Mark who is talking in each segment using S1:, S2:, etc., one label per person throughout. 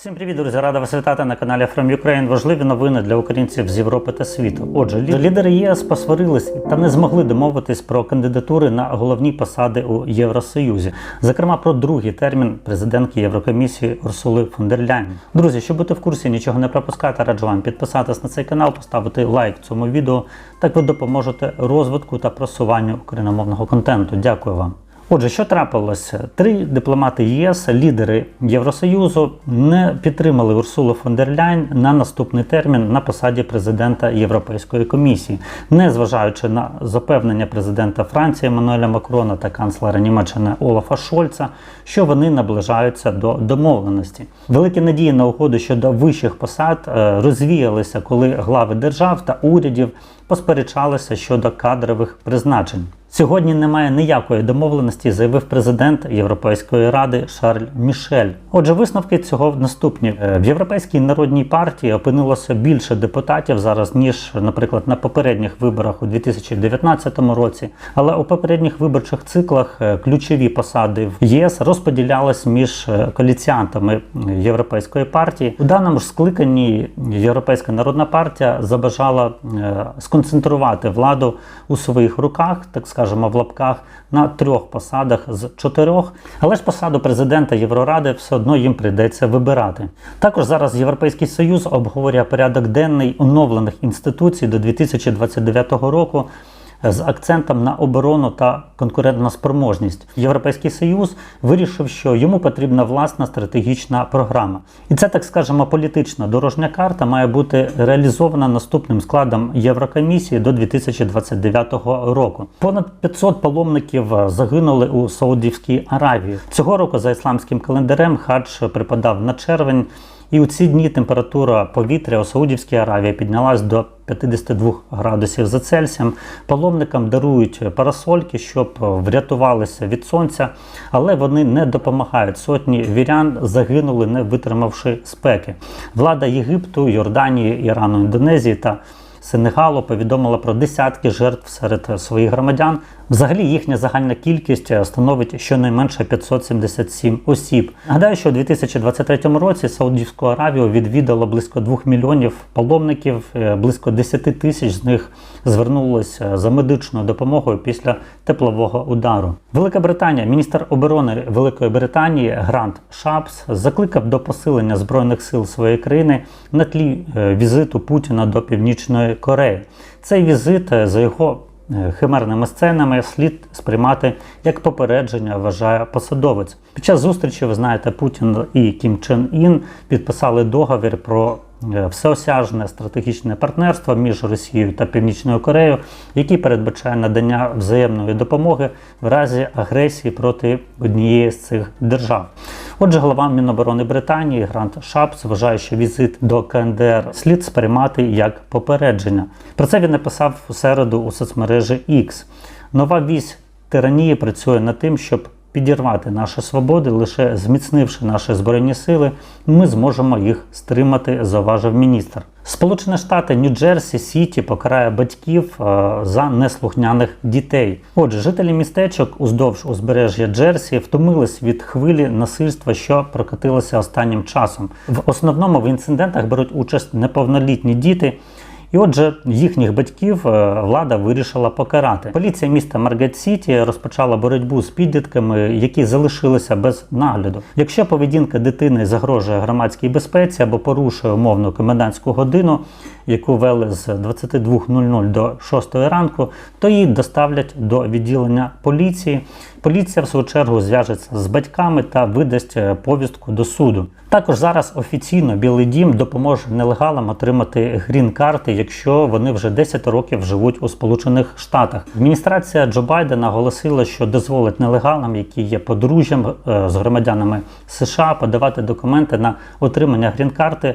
S1: Всім привіт, друзі! Рада вас вітати на каналі From Ukraine. Важливі новини для українців з Європи та світу. Отже, лі- лідери ЄС посварились та не змогли домовитись про кандидатури на головні посади у Євросоюзі, зокрема про другий термін президентки Єврокомісії Урсули фон. Друзі, щоб бути в курсі, нічого не пропускати, раджу вам підписатись на цей канал, поставити лайк цьому відео. Так ви допоможете розвитку та просуванню україномовного контенту. Дякую вам. Отже, що трапилося? Три дипломати ЄС, лідери Євросоюзу, не підтримали Урсулу фон дер Ляйн на наступний термін на посаді президента Європейської комісії, не зважаючи на запевнення президента Франції Еммануеля Макрона та канцлера Німеччини Олафа Шольца, що вони наближаються до домовленості. Великі надії на угоду щодо вищих посад е, розвіялися, коли глави держав та урядів посперечалися щодо кадрових призначень. Сьогодні немає ніякої домовленості, заявив президент Європейської ради Шарль Мішель. Отже, висновки цього наступні Е, в Європейській народній партії опинилося більше депутатів зараз ніж, наприклад, на попередніх виборах у 2019 році. Але у попередніх виборчих циклах е, ключові посади в ЄС розподілялись між е, коаліціантами Європейської партії. У даному ж скликанні Європейська народна партія забажала сконцентрувати владу у своїх руках, так скажемо, в лапках на трьох посадах з чотирьох. Але ж посаду президента Євроради все одно їм прийдеться вибирати. Також зараз Європейський Союз обговорює порядок денний оновлених інституцій до 2029 року з акцентом на оборону та конкурентноспроможність. Європейський Союз вирішив, що йому потрібна власна стратегічна програма. І це, так скажемо, політична дорожня карта має бути реалізована наступним складом Єврокомісії до 2029 року. Понад 500 паломників загинули у Саудівській Аравії. Цього року за ісламським календарем хадж припадав на червень. І у ці дні температура повітря у Саудівській Аравії піднялась до 52 градусів за Цельсієм. Паломникам дарують парасольки, щоб врятувалися від сонця, але вони не допомагають. Сотні вірян загинули, не витримавши спеки. Влада Єгипту, Йорданії, Ірану, Індонезії та Сенегалу повідомила про десятки жертв серед своїх громадян. Взагалі їхня загальна кількість становить щонайменше 577 осіб. Нагадаю, що у 2023 році Саудівську Аравію відвідало близько 2 мільйонів паломників, е, близько 10 тисяч з них звернулося за медичною допомогою після теплового удару. Велика Британія, міністр оборони Великої Британії Грант Шапс закликав до посилення збройних сил своєї країни на тлі е, візиту Путіна до Північної Кореї. Цей візит е, за його е, химерними сценами слід сприймати як попередження, вважає посадовець. Під час зустрічі, ви знаєте, Путін і Кім Чен Ін підписали договір про е, всеосяжне стратегічне партнерство між Росією та Північною Кореєю, який передбачає надання взаємної допомоги в разі агресії проти однієї з цих держав. Отже, голова Міноборони Британії Грант Шапс вважає, що візит до КНДР слід сприймати як попередження. Про це він написав у середу у соцмережі X. Нова вісь тиранії працює над тим, щоб підірвати наші свободи, лише зміцнивши наші збройні сили, ми зможемо їх стримати, зауважив міністр. Сполучені Штати Нью-Джерсі Сіті покарає батьків е, за неслухняних дітей. Отже, жителі містечок уздовж узбережжя Джерсі втомились від хвилі насильства, що прокатилося останнім часом. В основному в інцидентах беруть участь неповнолітні діти. І отже, їхніх батьків е, влада вирішила покарати. Поліція міста Маргет Сіті розпочала боротьбу з підлітками, які залишилися без нагляду. Якщо поведінка дитини загрожує громадській безпеці або порушує умовну комендантську годину, яку вели з 22.00 до 6 ранку, то її доставлять до відділення поліції. Поліція, в свою чергу, зв'яжеться з батьками та видасть е, повістку до суду. Також зараз офіційно Білий Дім допоможе нелегалам отримати грін-карти, якщо вони вже 10 років живуть у Сполучених Штатах. Адміністрація Джо Байдена оголосила, що дозволить нелегалам, які є подружжям е, з громадянами США, подавати документи на отримання грін-карти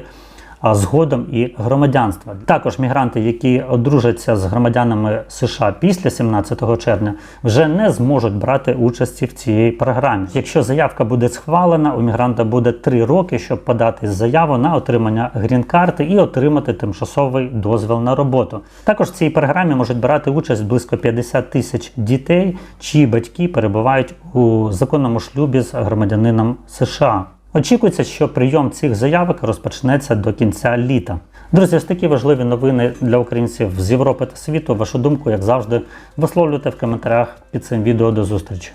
S1: а згодом і громадянства. Також мігранти, які одружаться з громадянами США після 17 червня, вже не зможуть брати участі в цій програмі. Якщо заявка буде схвалена, у мігранта буде 3 роки, щоб подати заяву на отримання грін-карти і отримати тимчасовий дозвіл на роботу. Також в цій програмі можуть брати участь близько 50 тисяч дітей, чиї батьки перебувають у законному шлюбі з громадянином США. Очікується, що прийом цих заявок розпочнеться до кінця літа. Друзі, ось такі важливі новини для українців з Європи та світу. Вашу думку, як завжди, висловлюйте в коментарях під цим відео. До зустрічі.